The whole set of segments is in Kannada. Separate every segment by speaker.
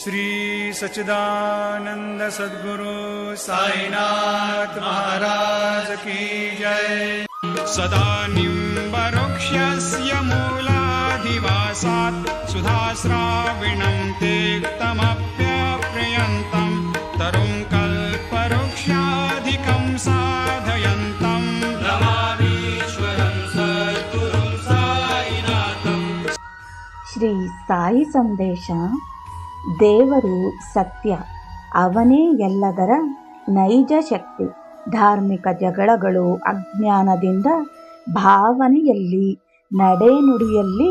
Speaker 1: श्रीसच्चिदानन्द सद्गुरु साईनाथ महाराज की जय। सदा निक्षस्य मूलाधिवासात् सुधाश्राविणम् ते तमप्यप्रयन्तम् तरुम् कल्पवृक्षाधिकम्
Speaker 2: साधयन्तम् साई सन्देश ದೇವರು ಸತ್ಯ, ಅವನೇ ಎಲ್ಲದರ ನೈಜ ಶಕ್ತಿ. ಧಾರ್ಮಿಕ ಜಗಳಗಳು ಅಜ್ಞಾನದಿಂದ ಭಾವನೆಯಲ್ಲಿ, ನಡೆನುಡಿಯಲ್ಲಿ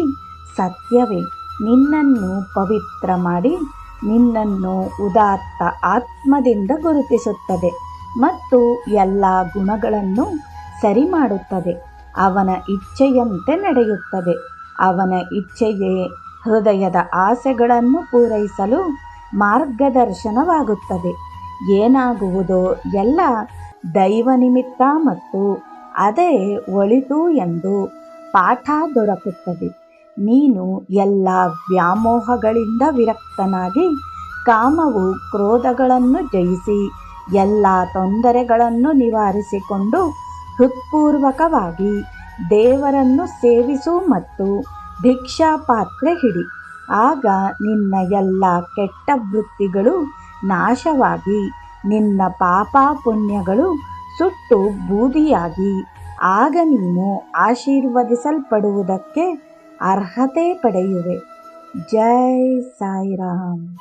Speaker 2: ಸತ್ಯವೇ. ನಿನ್ನನ್ನು ಪವಿತ್ರ ಮಾಡಿ, ನಿನ್ನನ್ನು ಉದಾತ್ತ ಆತ್ಮದಿಂದ ಗುರುತಿಸುತ್ತದೆ ಮತ್ತು ಎಲ್ಲ ಗುಣಗಳನ್ನು ಸರಿ ಮಾಡುತ್ತದೆ ಅವನ ಇಚ್ಛೆಯಂತೆ ನಡೆಯುತ್ತದೆ. ಅವನ ಇಚ್ಛೆಯೇ ಹೃದಯದ ಆಸೆಗಳನ್ನು ಪೂರೈಸಲು ಮಾರ್ಗದರ್ಶನವಾಗುತ್ತದೆ. ಏನಾಗುವುದೋ ಎಲ್ಲ ದೈವ ನಿಮಿತ್ತ ಮತ್ತು ಅದೇ ಒಳಿತು ಎಂದು ಪಾಠ ದೊರಕುತ್ತದೆ. ನೀನು ಎಲ್ಲ ವ್ಯಾಮೋಹಗಳಿಂದ ವಿರಕ್ತನಾಗಿ ಕಾಮವು ಕ್ರೋಧಗಳನ್ನು ಜಯಿಸಿ ಎಲ್ಲ ತೊಂದರೆಗಳನ್ನು ನಿವಾರಿಸಿಕೊಂಡು ಹೃತ್ಪೂರ್ವಕವಾಗಿ ದೇವರನ್ನು ಸೇವಿಸು ಮತ್ತು ಭಿಕ್ಷಾ ಪಾತ್ರೆ ಹಿಡಿ. ಆಗ ನಿನ್ನ ಎಲ್ಲ ಕೆಟ್ಟ ವೃತ್ತಿಗಳು ನಾಶವಾಗಿ, ನಿನ್ನ ಪಾಪ ಪುಣ್ಯಗಳು ಸುಟ್ಟು ಬೂದಿಯಾಗಿ. ಆಗ ನೀನು ಆಶೀರ್ವದಿಸಲ್ಪಡುವುದಕ್ಕೆ ಅರ್ಹತೆ ಪಡೆಯುವೆ. ಜೈ ಸಾಯಿರಾಮ್.